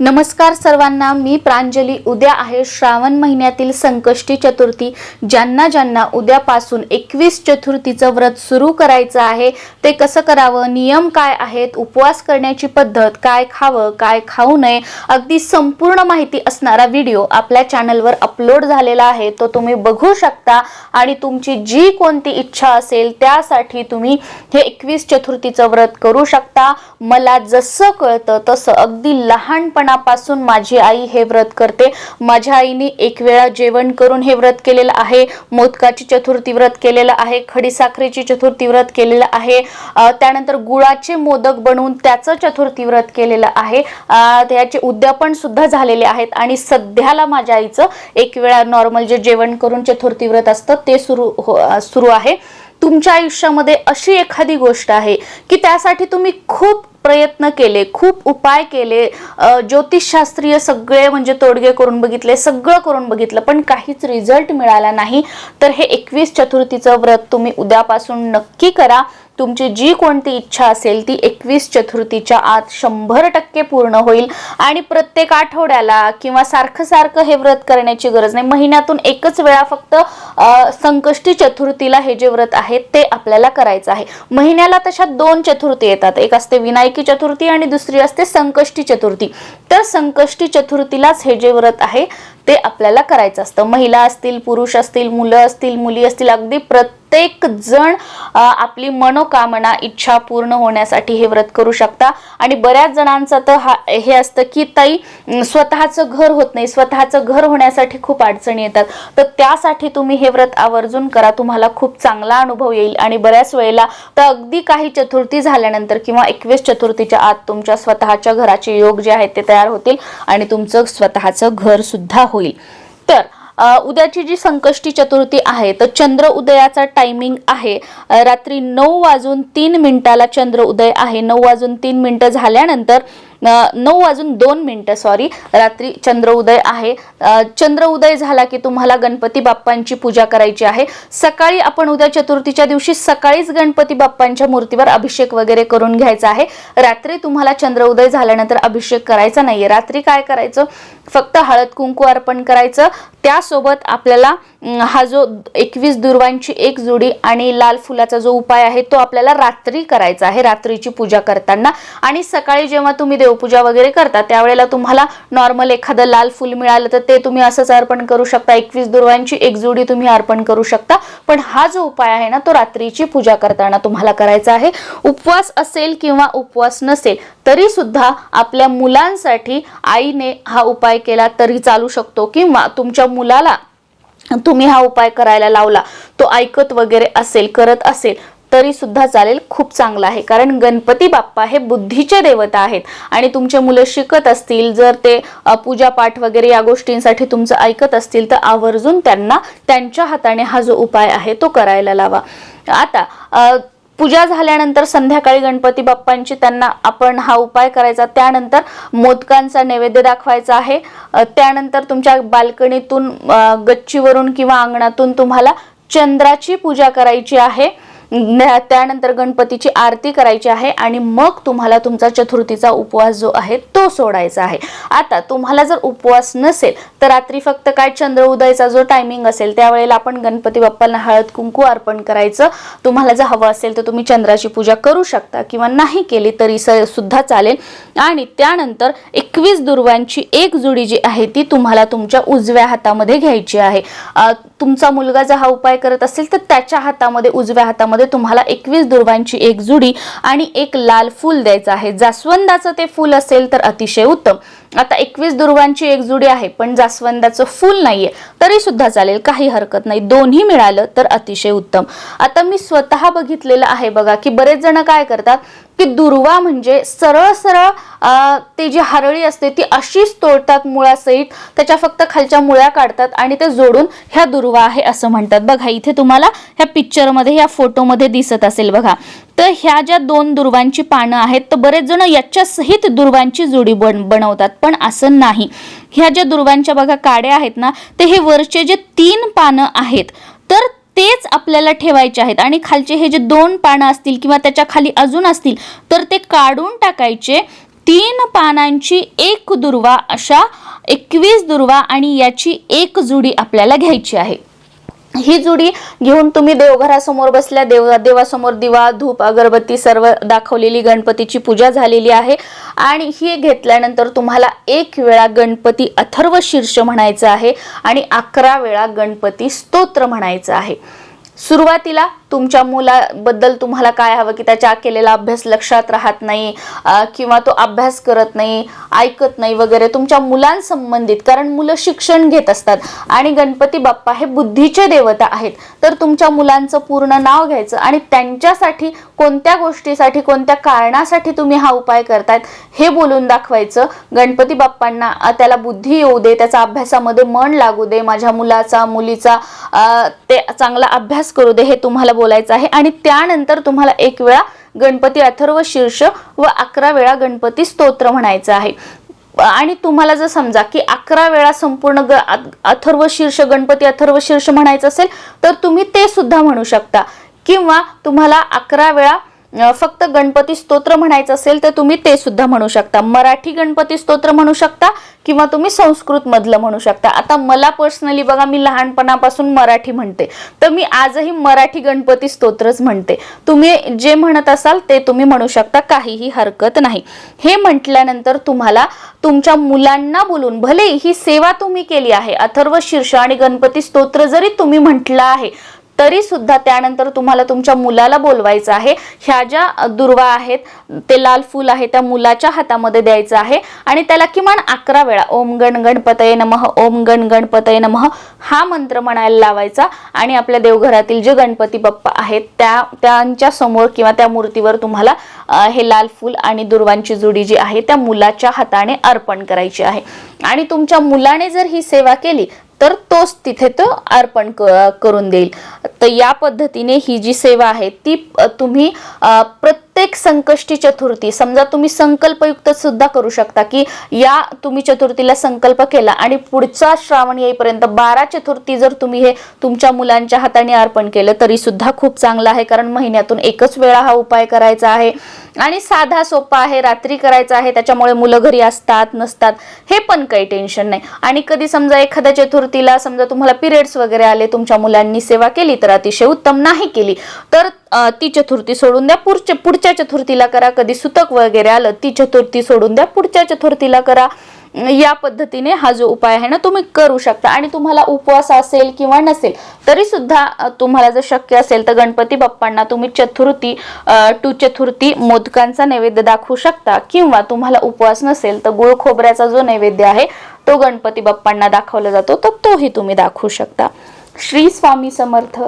नमस्कार सर्वांना मी प्रांजली. उद्या आहे श्रावण महिन्यातील संकष्टी चतुर्थी. ज्यांना ज्यांना उद्यापासून एकवीस चतुर्थीचं व्रत सुरू करायचं आहे ते कसं करावं नियम काय आहेत उपवास करण्याची पद्धत काय खावं काय खाऊ नये अगदी संपूर्ण माहिती असणारा व्हिडिओ आपल्या चॅनलवर अपलोड झालेला आहे तो तुम्ही बघू शकता. आणि तुमची जी कोणती इच्छा असेल त्यासाठी तुम्ही हे एकवीस चतुर्थीचं व्रत करू शकता. मला जसं कळतं तसं अगदी लहानपणापासून माझी आई हे व्रत करते. माझ्या आईने एक वेळा जेवण करून हे व्रत केलेलं आहे. मोदकाची चतुर्थी व्रत केलेलं आहे. खडीसाखरेची चतुर्थी व्रत केलेलं आहे. त्यानंतर गुळाचे मोदक बनवून त्याचं चतुर्थी व्रत केलेलं आहे. त्याचे उद्यापन सुद्धा झालेले आहेत. आणि सध्याला माझ्या आईचं एक वेळा नॉर्मल जे जेवण करून चतुर्थी व्रत असतं ते सुरू हो सुरू आहे. तुमच्या आयुष्यामध्ये अशी एखादी गोष्ट आहे की त्यासाठी तुम्ही खूप प्रयत्न केले खूप उपाय केले. ज्योतिषशास्त्रीय सगळे म्हणजे तोडगे करून बघितले सगळं करून बघितलं पण काहीच रिझल्ट मिळाला नाही. तर हे एकवीस चतुर्थीचं व्रत तुम्ही उद्यापासून नक्की करा. तुमची जी कोणती इच्छा असेल ती एकवीस चतुर्थीच्या आत शंभर टक्के पूर्ण होईल. आणि प्रत्येक आठवड्याला किंवा सारखं सारखं हे व्रत करण्याची गरज नाही. महिन्यातून एकच वेळा फक्त संकष्टी चतुर्थीला हे जे व्रत आहे ते आपल्याला करायचं आहे. महिन्याला तशा दोन चतुर्थी येतात. एक असते विनायक चतुर्थी आणि दुसरी असते संकष्टी चतुर्थी. तर संकष्टी चतुर्थीलाच हे जे व्रत आहे ते आपल्याला करायचं असतं. महिला असतील पुरुष असतील मुलं असतील मुली असतील अगदी प्रत्येक जण आपली मनोकामना इच्छा पूर्ण होण्यासाठी हे व्रत करू शकता. आणि बऱ्याच जणांचं तर हा हे असतं की ताई स्वतःचं घर होत नाही. स्वतःचं घर होण्यासाठी खूप अडचणी येतात. तर त्यासाठी तुम्ही हे व्रत आवर्जून करा. तुम्हाला खूप चांगला अनुभव येईल. आणि बऱ्याच वेळेला तर अगदी काही चतुर्थी झाल्यानंतर किंवा एकवीस चतुर्थीच्या आत तुमच्या स्वतःच्या घराचे योग जे आहेत ते तयार होतील आणि तुमचं स्वतःचं घर सुद्धा होईल. तर उद्याची जी संकष्टी चतुर्थी आहे तर चंद्र उदयाचा टायमिंग आहे. रात्री नऊ वाजून तीन मिनिटाला चंद्र उदय आहे. नऊ वाजून तीन मिनिटं झाल्यानंतर नऊ वाजून दोन मिनटं सॉरी रात्री चंद्र उदय आहे. अ, चंद्र उदय झाला की तुम्हाला गणपती बाप्पांची पूजा करायची आहे. सकाळी आपण उद्या चतुर्थीच्या दिवशी सकाळीच गणपती बाप्पांच्या मूर्तीवर अभिषेक वगैरे करून घ्यायचा आहे. रात्री तुम्हाला चंद्र उदय झाल्यानंतर अभिषेक करायचा नाहीये. रात्री काय करायचं? फक्त हळद कुंकू अर्पण करायचं. त्यासोबत आपल्याला हा जो एकवीस दुर्वांची एक जुडी आणि लाल फुलाचा जो उपाय आहे तो आपल्याला रात्री करायचा आहे. रात्रीची पूजा करताना. आणि सकाळी जेव्हा तुम्ही देवपूजा वगैरे करता त्यावेळेला तुम्हाला नॉर्मल एखादं लाल फुल मिळालं तर ते तुम्ही असंच अर्पण करू शकता. एकवीस दुर्वांची एक जोडी तुम्ही अर्पण करू शकता. पण हा जो उपाय आहे ना तो रात्रीची पूजा करताना तुम्हाला करायचा आहे. उपवास असेल किंवा उपवास नसेल तरी सुद्धा आपल्या मुलांसाठी आईने हा उपाय केला तरी चालू शकतो. किंवा तुमच्या मुलाला तुम्ही हा उपाय करायला लावला तो ऐकत वगैरे असेल करत असेल तरी सुद्धा चालेल खूप चांगला आहे. कारण गणपती बाप्पा हे बुद्धीचे देवता आहेत. आणि तुमचे मुलं शिकत असतील जर ते पूजापाठ वगैरे या गोष्टींसाठी तुमचं ऐकत असतील तर आवर्जून त्यांना त्यांच्या हाताने हा जो उपाय आहे तो करायला लावा. आता पूजा झाल्यानंतर संध्याकाळी गणपती बाप्पांची त्यांना आपण हा उपाय करायचा. त्यानंतर मोदकांचा नैवेद्य दाखवायचा आहे. त्यानंतर तुमच्या बाल्कनीतून गच्चीवरून किंवा अंगणातून तुम्हाला चंद्राची पूजा करायची आहे. त्यानंतर गणपतीची आरती करायची आहे आणि मग तुम्हाला तुमचा चतुर्थीचा उपवास जो आहे तो सोडायचा आहे. आता तुम्हाला जर उपवास नसेल तर रात्री फक्त काय चंद्र उदयचा जो टायमिंग असेल त्यावेळेला आपण गणपती बाप्पांना हळद कुंकू अर्पण करायचं. तुम्हाला जर हवं असेल तर तुम्ही चंद्राची पूजा करू शकता किंवा नाही केली तरी स- सुद्धा चालेल. आणि त्यानंतर एक एकवीस दुर्वांची एक जुडी जी आहे ती तुम्हाला तुमच्या उजव्या हातामध्ये घ्यायची आहे. तुमचा मुलगा जर हा उपाय करत असेल तर त्याच्या हातामध्ये उजव्या हातामध्ये तुम्हाला एकवीस दुर्वांची एक जुडी आणि एक लाल फूल द्यायचं आहे. जास्वंदाचं ते फूल असेल तर अतिशय उत्तम. आता एकवीस दुर्वांची एक जुडी आहे पण जास्वंदाचं फूल नाहीये तरी सुद्धा चालेल काही हरकत नाही. दोन्ही मिळालं तर अतिशय उत्तम. आता मी स्वतः बघितलेलं आहे बघा की बरेच जण काय करतात की दुर्वा म्हणजे सरळ सरळ ते जी हरळी असते ती अशीच तोडतात मुळासहित त्याच्या फक्त खालच्या मुळ्या काढतात आणि ते जोडून ह्या दुर्वा आहे असं म्हणतात. बघा इथे तुम्हाला ह्या पिक्चरमध्ये ह्या फोटोमध्ये दिसत असेल बघा. तर ह्या ज्या दोन दुर्वांची पानं आहेत तर बरेच जण याच्या सहित दुर्वांची जोडी बन बनवतात. पण असं नाही. ह्या ज्या दुर्वांच्या बघा काड्या आहेत ना ते हे वरचे जे तीन पानं आहेत तर तेच आपल्याला ठेवायचे आहेत. आणि खालचे हे जे दोन पानं असतील किंवा त्याच्याखाली अजून असतील तर ते काढून टाकायचे. तीन पानांची एक दुर्वा अशा एकवीस दुर्वा आणि याची एक जुडी आपल्याला घ्यायची आहे. ही जुडी घेऊन तुम्ही देवघरासमोर बसल्या देव देवासमोर दिवा धूप अगरबत्ती सर्व दाखवलेली गणपतीची पूजा झालेली आहे. आणि ही घेतल्यानंतर तुम्हाला एक वेळा गणपती अथर्व शीर्ष म्हणायचं आहे आणि अकरा वेळा गणपती स्तोत्र म्हणायचं आहे. सुरुवातीला तुमच्या मुलाबद्दल तुम्हाला काय हवं? की त्याच्या केलेला अभ्यास लक्षात राहत नाही किंवा तो अभ्यास करत नाही ऐकत नाही वगैरे तुमच्या मुलांसंबंधित कारण मुलं शिक्षण घेत असतात. आणि गणपती बाप्पा हे बुद्धीचे देवता आहेत. तर तुमच्या मुलांचं पूर्ण नाव घ्यायचं आणि त्यांच्यासाठी कोणत्या गोष्टीसाठी कोणत्या कारणासाठी तुम्ही हा उपाय करतायत हे बोलून दाखवायचं. गणपती बाप्पांना त्याला बुद्धी येऊ दे त्याचा अभ्यासामध्ये मन लागू दे माझ्या मुलाचा मुलीचा ते चांगला अभ्यास करू दे हे तुम्हाला बोलायचं आहे आणि त्यानंतर तुम्हाला एक वेळा गणपती अथर्व शीर्ष व अकरा वेळा गणपती स्तोत्र म्हणायचं आहे. आणि तुम्हाला जर समजा की अकरा वेळा संपूर्ण ग अथर्व शीर्ष गणपती अथर्व शीर्ष म्हणायचं असेल तर तुम्ही ते सुद्धा म्हणू शकता. किंवा तुम्हाला अकरा वेळा फक्त गणपती स्तोत्र म्हणायचं असेल तर तुम्ही ते सुद्धा म्हणू शकता. मराठी गणपती स्तोत्र म्हणू शकता किंवा तुम्ही संस्कृत मधलं म्हणू शकता. आता मला पर्सनली बघा मी लहानपणापासून मराठी म्हणते. तर मी आजही मराठी गणपती स्तोत्रच म्हणते. तुम्ही जे म्हणत असाल ते तुम्ही म्हणू शकता काहीही हरकत नाही. हे म्हटल्यानंतर तुम्हाला तुमच्या मुलांना बोलून भले ही सेवा तुम्ही केली आहे अथर्व शीर्ष आणि गणपती स्तोत्र जरी तुम्ही म्हटलं आहे तरी सुद्धा त्यानंतर तुम्हाला तुमच्या मुलाला बोलवायचं आहे. ह्या ज्या दुर्वा आहेत ते लाल फूल आहे त्या मुलाच्या हातामध्ये द्यायचं आहे. आणि त्याला किमान अकरा वेळा ओम गण गणपतये नमः ओम गण गणपतये नमः हा मंत्र म्हणायला लावायचा. आणि आपल्या देवघरातील जे गणपती बाप्पा आहेत त्या त्यांच्यासमोर किंवा त्या मूर्तीवर तुम्हाला हे लाल फूल आणि दुर्वांची जुडी जी आहे त्या मुलाच्या हाताने अर्पण करायची आहे. आणि तुमच्या मुलाने जर ही सेवा केली तर तोच तिथे तो अर्पण करून देईल. तर या पद्धतीने ही जी सेवा आहे ती तुम्ही प्रत्येक प्रत्येक संकष्टी चतुर्थी समजा तुम्ही संकल्पयुक्त सुद्धा करू शकता की या तुम्ही चतुर्थीला संकल्प केला आणि पुढचा श्रावण येईपर्यंत बारा चतुर्थी जर तुम्ही हे तुमच्या मुलांच्या हाताने अर्पण केलं तरी सुद्धा खूप चांगलं आहे. कारण महिन्यातून एकच वेळा हा उपाय करायचा आहे. आणि साधा सोपा आहे. रात्री करायचा आहे. त्याच्यामुळे मुलं घरी असतात नसतात. हे पण काही टेन्शन नाही. आणि कधी समजा एखाद्या चतुर्थीला समजा तुम्हाला पिरियड्स वगैरे आले तुमच्या मुलांनी सेवा केली तर अतिशय उत्तम नाही केली तर ती चतुर्थी सोडून द्या. पुढच्या पुढच्या चतुर्थीला करा. कधी सुतक वगैरे आलं ती चतुर्थी सोडून द्या. पुढच्या चतुर्थीला करा. या पद्धतीने हा जो उपाय आहे ना तुम्ही करू शकता. आणि तुम्हाला उपवास असेल किंवा नसेल तरी सुद्धा तुम्हाला जर शक्य असेल तर गणपती बाप्पांना तुम्ही चतुर्थी टू चतुर्थी मोदकांचा नैवेद्य दाखवू शकता. किंवा तुम्हाला उपवास नसेल तर गुळ खोबऱ्याचा जो नैवेद्य आहे तो गणपती बाप्पांना दाखवला जातो. तर तोही तुम्ही दाखवू शकता. श्री स्वामी समर्थ.